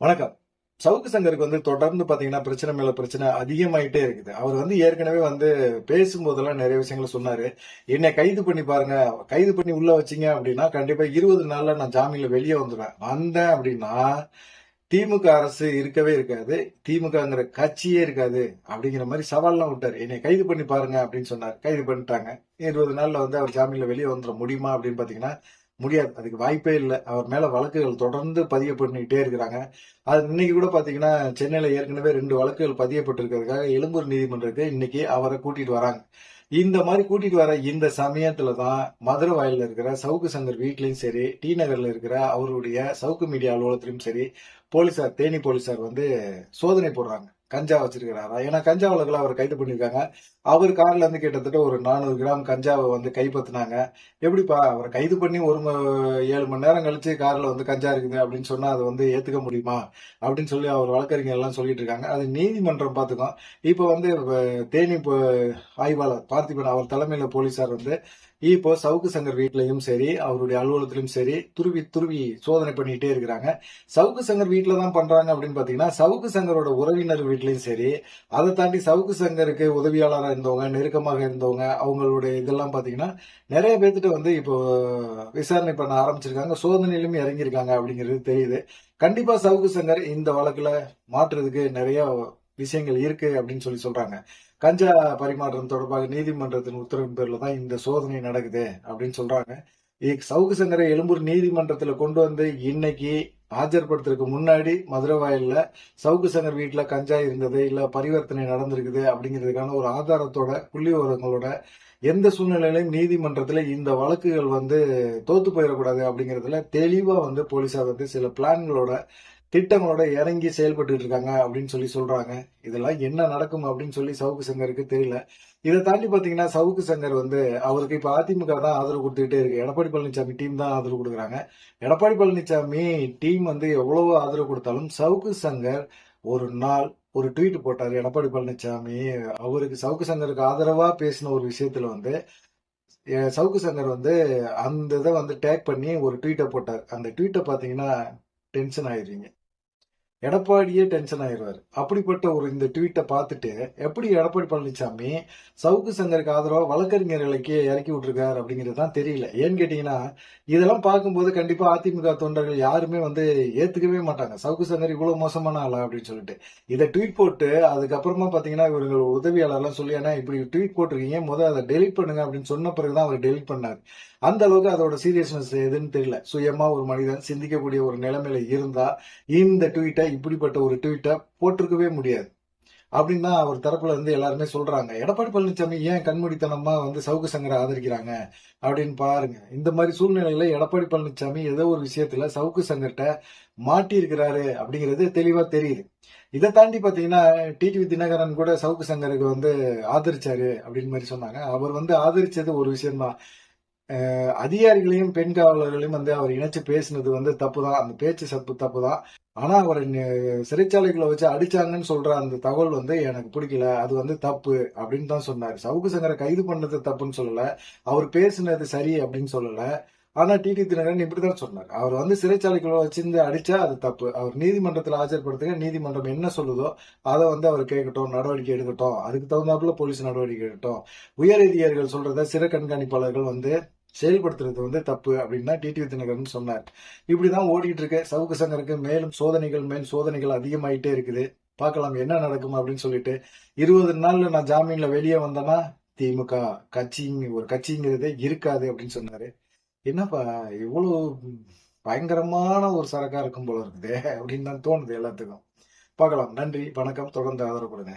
வணக்கம். சவுக்கு சங்கருக்கு வந்து தொடர்ந்து பாத்தீங்கன்னா பிரச்சனை மேல பிரச்சனை அதிகமாயிட்டே இருக்குது. அவர் வந்து ஏற்கனவே வந்து பேசும்போதெல்லாம் நிறைய விஷயங்களை சொன்னாரு. என்னை கைது பண்ணி பாருங்க கைது பண்ணி உள்ள வச்சீங்க அப்படின்னா கண்டிப்பா இருபது நாள்ல நான் ஜாமீன்ல வெளியே வந்துடுவேன் வந்தேன் அப்படின்னா திமுக அரசு இருக்கவே இருக்காது. திமுகங்கிற கட்சியே இருக்காது அப்படிங்கிற மாதிரி சவால்லாம் விட்டாரு. என்னை கைது பண்ணி பாருங்க அப்படின்னு சொன்னார். கைது பண்ணிட்டாங்க. இருபது நாள்ல வந்து அவர் ஜாமீன்ல வெளியே வந்துட முடியுமா அப்படின்னு பாத்தீங்கன்னா முடியாது. அதுக்கு வாய்ப்பே இல்லை. அவர் மேல வழக்குகள் தொடர்ந்து பதிய பண்ணிக்கிட்டே இருக்கிறாங்க. அது இன்னைக்கு கூட பாத்தீங்கன்னா சென்னையில ஏற்கனவே ரெண்டு வழக்குகள் பதியப்பட்டிருக்கிறதுக்காக எழும்பூர் நீதிமன்றத்துக்கு இன்னைக்கு அவரை கூட்டிட்டு வராங்க. இந்த மாதிரி கூட்டிட்டு வர இந்த சமயத்துல தான் மதுரை வாயில இருக்கிற சவுக்கு சங்கர் வீட்லயும் சரி டி நகர்ல இருக்கிற அவருடைய சவுக்கு மீடியா அலுவலகத்திலும் சரி போலீசார் தேனி போலீசார் வந்து சோதனை போடுறாங்க. கஞ்சா வச்சிருக்கிறாரா? ஏன்னா கஞ்சா வழக்குல அவர் கைது பண்ணியிருக்காங்க. அவர் கார்ல இருந்து கிட்டத்தட்ட ஒரு நானூறு கிராம் கஞ்சாவை வந்து கைப்பற்றினாங்க எப்படிப்பா அவர் கைது பண்ணி ஒரு ம- ஏழு மணி நேரம் கழிச்சு கார்ல வந்து கஞ்சா இருக்குது அப்படின்னு சொன்னா அதை வந்து ஏத்துக்க முடியுமா? அப்படின்னு சொல்லி அவர் வழக்கறிஞர் எல்லாம் சொல்லிட்டு இருக்காங்க. அது நீதிமன்றம் பார்த்துக்கும் இப்போ வந்து தேனி ஆய்வாளர் பார்த்திபன் அவர் தலைமையில போலீசார் வந்து இப்போ சவுக்கு சங்கர் வீட்லயும் சரி அவருடைய அலுவலகத்திலும் சரி துருவி துருவி சோதனை பண்ணிட்டே இருக்கிறாங்க. சவுக்கு சங்கர் வீட்டில தான் பண்றாங்க அப்படின்னு பாத்தீங்கன்னா சவுக்கு சங்கரோட உறவினர் வீட்லயும் சரி அதை தாண்டி சவுக்கு சங்கருக்கு உதவியாளராக இருந்தவங்க நெருக்கமாக இருந்தவங்க அவங்களுடைய இதெல்லாம் பாத்தீங்கன்னா நிறைய பேர்த்திட்ட வந்து இப்போ விசாரணை பண்ண ஆரம்பிச்சிருக்காங்க சோதனையிலும் இறங்கியிருக்காங்க அப்படிங்கிறது தெரியுது. கண்டிப்பா சவுக்கு சங்கர் இந்த வழக்குல மாற்றுறதுக்கு நிறைய விஷயங்கள் இருக்கு அப்படின்னு சொல்லி சொல்றாங்க. கஞ்சா பரிமாற்றம் தொடர்பாக நீதிமன்றத்தின் உத்தரவின் பேரில் தான் இந்த சோதனை நடக்குது அப்படின்னு சொல்றாங்க. இ- சவுக்கு சங்கரை எழும்பூர் நீதிமன்றத்தில் கொண்டு வந்து இன்னைக்கு ஆஜர்படுத்துறதுக்கு முன்னாடி மதுரை வாயில்ல சவுக்கு சங்கர் வீட்டில் கஞ்சா இருந்தது இல்லை பரிவர்த்தனை நடந்திருக்குது அப்படிங்கிறதுக்கான ஒரு ஆதாரத்தோட புள்ளி விவரங்களோட எந்த சூழ்நிலையிலும் நீதிமன்றத்தில் இந்த வழக்குகள் வந்து தோத்து போயிடக்கூடாது அப்படிங்கிறதுல தெளிவாக வந்து போலீஸார் வந்து சில பிளான்களோட திட்டங்களோட இறங்கி செயல்பட்டு இருக்காங்க அப்படின்னு சொல்லி சொல்றாங்க. இதெல்லாம் என்ன நடக்கும் அப்படின்னு சொல்லி சவுக்கு சங்கருக்கு தெரியல. இதை தாண்டி பாத்தீங்கன்னா சவுக்கு சங்கர் வந்து அவருக்கு இப்ப அதிமுக தான் ஆதரவு கொடுத்துக்கிட்டே இருக்கு. எடப்பாடி பழனிசாமி டீம் தான் ஆதரவு கொடுக்குறாங்க. எடப்பாடி பழனிசாமி டீம் வந்து எவ்வளவு ஆதரவு கொடுத்தாலும் சவுக்கு சங்கர் ஒரு நாள் ஒரு ட்வீட் போட்டார். எடப்பாடி பழனிசாமி அவருக்கு சவுக்கு சங்கருக்கு ஆதரவா பேசின ஒரு விஷயத்துல வந்து சவுக்கு சங்கர் வந்து அந்த இதை வந்து டேக் பண்ணி ஒரு ட்வீட்டை போட்டார். அந்த ட்வீட்டை பார்த்தீங்கன்னா டென்ஷன் ஆயிடுறீங்க. எடப்பாடியே டென்ஷன் ஆயிடுவார். அப்படிப்பட்ட ஒரு இந்த ட்வீட்டை பார்த்துட்டு எப்படி எடப்பாடி பழனிசாமி சவுக்கு சங்கருக்கு ஆதரவாக வழக்கறிஞர்களுக்கு இறக்கி விட்டுருக்காரு அப்படிங்கிறது தான் தெரியல. ஏன்னு கேட்டிங்கன்னா இதெல்லாம் பார்க்கும்போது கண்டிப்பாக அதிமுக தொண்டர்கள் யாருமே வந்து ஏற்றுக்கவே மாட்டாங்க. சவுக்கு சங்கர் இவ்வளோ மோசமான ஆளா அப்படின்னு சொல்லிட்டு. இதை ட்வீட் போட்டு அதுக்கப்புறமா பார்த்தீங்கன்னா இவர்கள் உதவியாளர்லாம் சொல்லி ஏன்னா இப்படி ட்வீட் போட்டிருக்கீங்க. முதல் அதை டெலிட் பண்ணுங்க அப்படின்னு சொன்ன பிறகு தான் அவர் டெலிட் பண்ணார். அந்த அளவுக்கு அதோட சீரியஸ்னஸ் எதுன்னு தெரியல. சுயமா ஒரு மனிதன் சிந்திக்கக்கூடிய ஒரு நிலைமையில இருந்தா இந்த ட்வீட்டை இப்படிப்பட்ட ஒரு ட்வீட்டை போட்டிருக்கவே முடியாது. அப்படின்னு தான் அவர் தரப்புல இருந்து எல்லாருமே சொல்றாங்க எடப்பாடி பழனிசாமி ஏன் கண்மூடித்தனமா வந்து சவுக்கு சங்கரை ஆதரிக்கிறாங்க? அப்படின்னு பாருங்க. இந்த மாதிரி சூழ்நிலையில எடப்பாடி பழனிசாமி ஏதோ ஒரு விஷயத்துல சவுக்கு சங்கர்கிட்ட மாட்டி இருக்கிறாரு அப்படிங்கிறது தெளிவா தெரியுது. இதை தாண்டி பாத்தீங்கன்னா டிடிவி தினகரன் கூட சவுக்கு சங்கருக்கு வந்து ஆதரிச்சாரு அப்படின்னு மாதிரி சொன்னாங்க. அவர் வந்து ஆதரிச்சது ஒரு விஷயம்தான். அதிகாரிகளையும் பெண் காவலர்களையும் வந்து அவர் இணைச்சு பேசினது வந்து தப்பு தான் அந்த பேச்சு சப்பு தப்பு தான் ஆனா அவரை சிறைச்சாலைகளை வச்சு அடிச்சாங்கன்னு சொல்ற அந்த தகவல் வந்து எனக்கு பிடிக்கல. அது வந்து தப்பு அப்படின்னு தான் சொன்னார். சவுக்கு சங்கரை கைது பண்ணது தப்புன்னு சொல்லல. அவர் பேசினது சரி அப்படின்னு சொல்லல. ஆனா டிடி தினகரன் இப்படிதான் சொன்னார். அவர் வந்து சிறைச்சாலைக்குள்ள வச்சிருந்து அடிச்சா அது தப்பு. அவர் நீதிமன்றத்தில் ஆஜர்படுத்துங்க நீதிமன்றம் என்ன சொல்லுதோ அதை வந்து அவர் கேட்கட்டும் நடவடிக்கை எடுக்கட்டும். அதுக்கு தகுந்தாப்புல போலீஸ் நடவடிக்கை எடுக்கட்டும். உயர் அதிகாரிகள் சொல்றத சிறை கண்காணிப்பாளர்கள் வந்து செயல்படுத்துறது வந்து தப்பு அப்படின்னு தான் டிடிவி தினகரன் சொன்னார். இப்படிதான் ஓடிட்டு இருக்க. சவுக்கு சங்கருக்கு மேலும் சோதனைகள் மேல் சோதனைகள் அதிகமாயிட்டே இருக்குது. பார்க்கலாம் என்ன நடக்கும் அப்படின்னு சொல்லிட்டு இருபது நாள்ல நான் ஜாமீன்ல வெளியே வந்தேன்னா திமுக கட்சிங்க ஒரு கட்சிங்கிறதே இருக்காது அப்படின்னு சொன்னாரு. என்னப்பா இவ்வளவு பயங்கரமான ஒரு சரக்கா இருக்கும் போல இருக்குது அப்படின்னு தான் தோணுது எல்லாத்துக்கும். பார்க்கலாம். நன்றி வணக்கம். தொடர்ந்து ஆதரவு கொடுங்க.